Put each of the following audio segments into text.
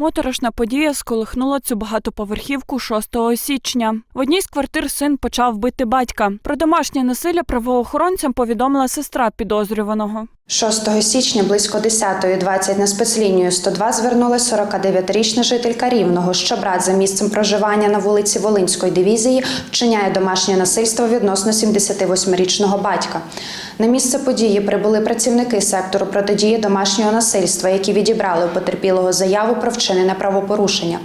Моторошна подія сколихнула цю багатоповерхівку 6 січня. В одній з квартир син почав бити батька. Про домашнє насилля правоохоронцям повідомила сестра підозрюваного. 6 січня близько 10.20 на спецлінію 102 звернулася 49-річна жителька Рівного, що брат за місцем проживання на вулиці Волинської дивізії вчиняє домашнє насильство відносно 78-річного батька. На місце події прибули працівники сектору протидії домашнього насильства, які відібрали у потерпілого заяву про вчинене правопорушення.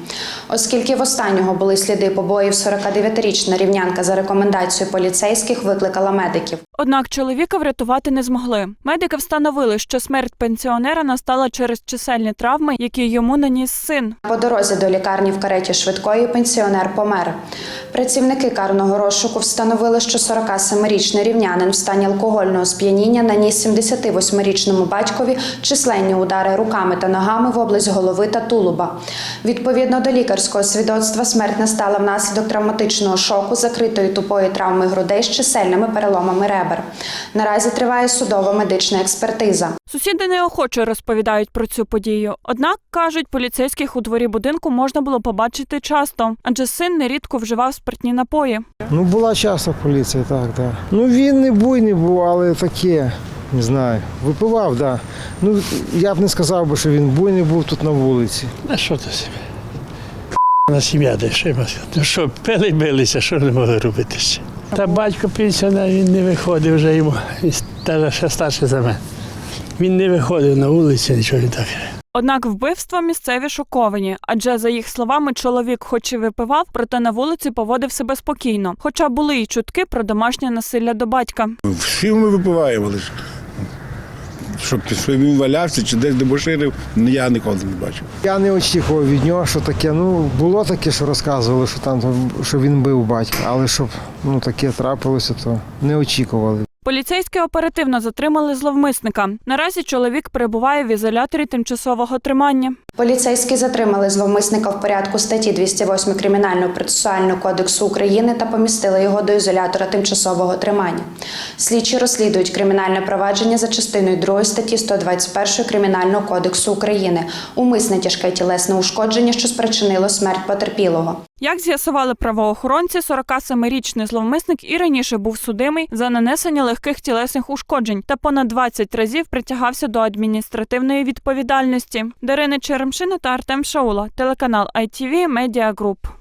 Оскільки в останнього були сліди побоїв, 49-річна рівнянка за рекомендацією поліцейських викликала медиків. Однак чоловіка врятувати не змогли. Медики встановили, що смерть пенсіонера настала через чисельні травми, які йому наніс син. По дорозі до лікарні в кареті швидкої пенсіонер помер. Працівники карного розшуку встановили, що 47-річний рівнянин в стані алкогольного сп'яніння наніс 78-річному батькові численні удари руками та ногами в область голови та тулуба. Відповідно до лікарського свідоцтва, смерть настала внаслідок травматичного шоку, закритої тупої травми грудей з чисельними переломами ребер. Наразі триває судова медична експертиза. Сусіди неохоче розповідають про цю подію. Однак кажуть, поліцейських у дворі будинку можна було побачити часто, адже син нерідко вживав спиртні напої. Ну, була часто поліція, так, так. Ну він не буйний був, але таке, не знаю. Випивав, так. Да. Ну, я б не сказав би, що він буйний був тут на вулиці. А що то себе? На сім'я де що я можу сказати? Ну що, пили билися, що не могли робити ще. Та батько пенсіонер, він не виходив вже йому, ще старший за мене. Він не виходив на вулицю, нічого не так. Однак вбивства місцеві шоковані, адже за їх словами, чоловік, хоч і випивав, проте на вулиці поводив себе спокійно. Хоча були й чутки про домашнє насилля до батька. Всі ми випиваємо лише. Щоб щоб він валявся чи десь дебоширив, ну, я ніколи не бачив. Я не очікував від нього, що таке. Ну, було таке, що розказували, що там що він бив батька, але щоб ну, таке трапилося, то не очікували. Поліцейські оперативно затримали зловмисника. Наразі чоловік перебуває в ізоляторі тимчасового тримання. Поліцейські затримали зловмисника в порядку статті 208 Кримінального процесуального кодексу України та помістили його до ізолятора тимчасового тримання. Слідчі розслідують кримінальне провадження за частиною 2 статті 121 Кримінального кодексу України. Умисне тяжке тілесне ушкодження, що спричинило смерть потерпілого. Як з'ясували правоохоронці, 47-річний зловмисник і раніше був судимий за нанесення легких тілесних ушкоджень та понад 20 разів притягався до адміністративної відповідальності. Дарина Черемшина та Артем Шаула, телеканал ITV Media Group.